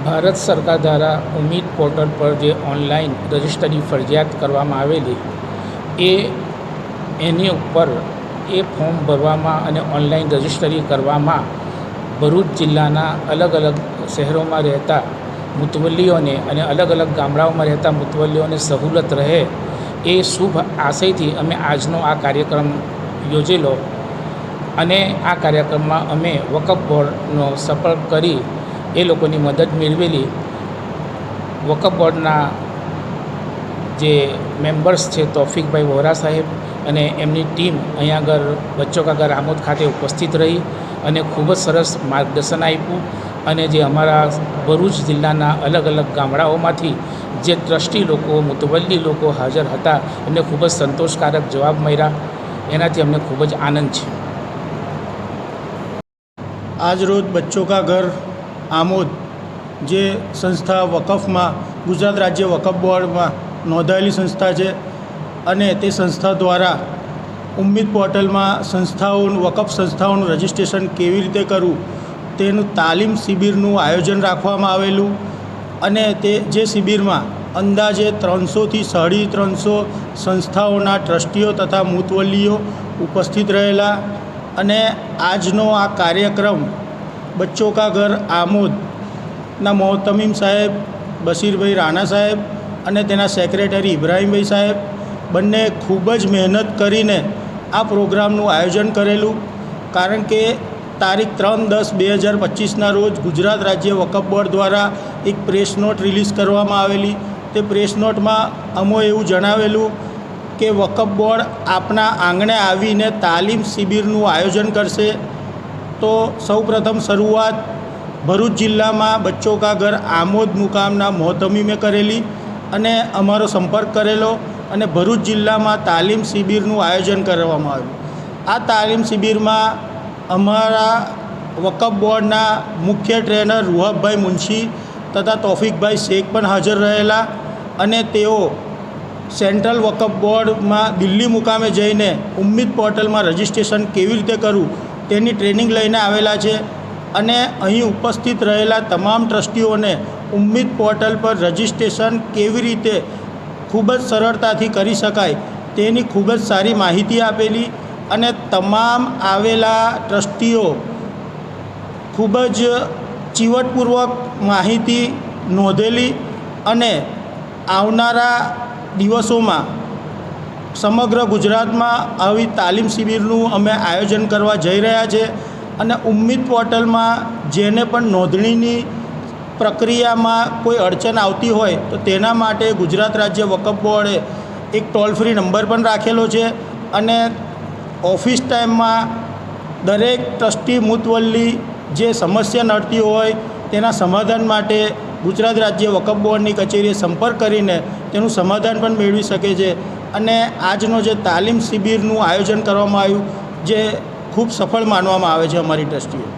ભારત સરકાર દ્વારા ઉમીદ પોર્ટલ પર જે ઓનલાઈન રજિસ્ટરી ફરજિયાત કરવામાં આવેલી, એ એની ઉપર એ ફોર્મ ભરવામાં અને ઓનલાઈન રજિસ્ટરી કરવામાં ભરૂચ જિલ્લાના અલગ અલગ શહેરોમાં રહેતા મુતવલ્લીઓને અને અલગ અલગ ગામડાઓમાં રહેતા મુતવલ્લીઓને સહુલત રહે એ શુભ આશયથી અમે આજનો આ કાર્યક્રમ યોજેલો અને આ કાર્યક્રમમાં અમે વકફ બોર્ડનો સંપર્ક કરી એ લોકોની મદદ મેળવેલી. વકફ બોર્ડના જે મેમ્બર્સ છે તોફિકભાઈ વોરા સાહેબ અને એમની ટીમ અહીંયા આગળ બચ્ચો કાગર આમોદ ખાતે ઉપસ્થિત રહી અને ખૂબ જ સરસ માર્ગદર્શન આપ્યું અને જે અમારા ભરૂચ જિલ્લાના અલગ અલગ ગામડાઓમાંથી જે ટ્રસ્ટી લોકો, મુતવલ્લી લોકો હાજર હતા એમને ખૂબ જ સંતોષકારક જવાબ મળ્યા. એનાથી અમને ખૂબ જ આનંદ છે. આજરોજ બચ્ચો કા ઘર આમોદ, જે સંસ્થા વકફમાં, ગુજરાત રાજ્ય વકફ બોર્ડમાં નોંધાયેલી સંસ્થા છે અને તે સંસ્થા દ્વારા ઉમ્મીદ પોર્ટલમાં સંસ્થાઓનું, વકફ સંસ્થાઓનું રજિસ્ટ્રેશન કેવી રીતે કરવું, તેનું તાલીમ શિબિરનું આયોજન રાખવામાં આવેલું અને તે જે શિબિરમાં અંદાજે ત્રણસોથી સાડી ત્રણસો સંસ્થાઓના ટ્રસ્ટીઓ તથા મુતવલ્લીઓ ઉપસ્થિત રહેલા અને આજનો આ કાર્યક્રમ બચ્ચો કા ઘર આમોદના મોહતમીમ સાહેબ, બશીરભાઈ રાણા સાહેબ અને તેના સેક્રેટરી ઇબ્રાહીમભાઈ સાહેબ બંને ખૂબ જ મહેનત કરીને આ પ્રોગ્રામનું આયોજન કરેલું. કારણ કે તારીખ ત્રણ દસ બે હજાર પચીસના રોજ ગુજરાત રાજ્ય વકફ બોર્ડ દ્વારા એક પ્રેસ નોટ રિલીઝ કરવામાં આવેલી. તે પ્રેસ નોટમાં અમો એવું જણાવેલું કે વકફ બોર્ડ આપના આંગણે આવીને તાલીમ શિબિરનું આયોજન કરશે? તો સૌપ્રથમ શરૂઆત ભરૂચ જિલ્લામાં બચ્ચો કા ઘર આમોદ મુકામના મોહતમી મેં કરેલી અને અમારો સંપર્ક કરેલો અને ભરૂચ જિલ્લામાં તાલીમ શિબિરનું આયોજન કરવામાં આવ્યું. આ તાલીમ શિબિરમાં અમારા વકફ બોર્ડના મુખ્ય ટ્રેનર રૂહબભાઈ મુનશી તથા તોફિકભાઈ શેખ પણ હાજર રહેલા અને તેઓ સેન્ટ્રલ વકફ બોર્ડમાં દિલ્હી મુકામે જઈને ઉમ્મીદ પોર્ટલમાં રજિસ્ટ્રેશન કેવી રીતે કરવું તેની ટ્રેનિંગ લઈને આવેલા છે અને અહીં ઉપસ્થિત રહેલા તમામ ટ્રસ્ટીઓને ઉમ્મીદ પોર્ટલ પર રજિસ્ટ્રેશન કેવી રીતે ખૂબ જ સરળતાથી કરી શકાય તેની ખૂબ જ સારી માહિતી આપેલી અને તમામ આવેલા ટ્રસ્ટીઓ ખૂબ જ ચીવટપૂર્વક માહિતી નોંધેલી અને આવનારા દિવસોમાં સમગ્ર ગુજરાતમાં આવી તાલીમ શિબિરનું અમે આયોજન કરવા જઈ રહ્યા છે અને ઉમ્મીદ પોર્ટલમાં જેને પણ નોંધણીની પ્રક્રિયામાં કોઈ અડચણ આવતી હોય તો તેના માટે ગુજરાત રાજ્ય વકફ બોર્ડે એક ટોલ ફ્રી નંબર પણ રાખેલો છે અને ઓફિસ ટાઈમમાં દરેક ટ્રસ્ટી મુતવલ્લી જે સમસ્યા નડતી હોય તેના સમાધાન માટે ગુજરાત રાજ્ય વકફ બોર્ડની કચેરીએ સંપર્ક કરીને તેનું સમાધાન પણ મેળવી શકે છે. અને આજનો જે તાલીમ શિબિરનું આયોજન કરવામાં આવ્યું, જે ખૂબ સફળ માનવામાં આવે છે અમારી ટ્રસ્ટીઓ.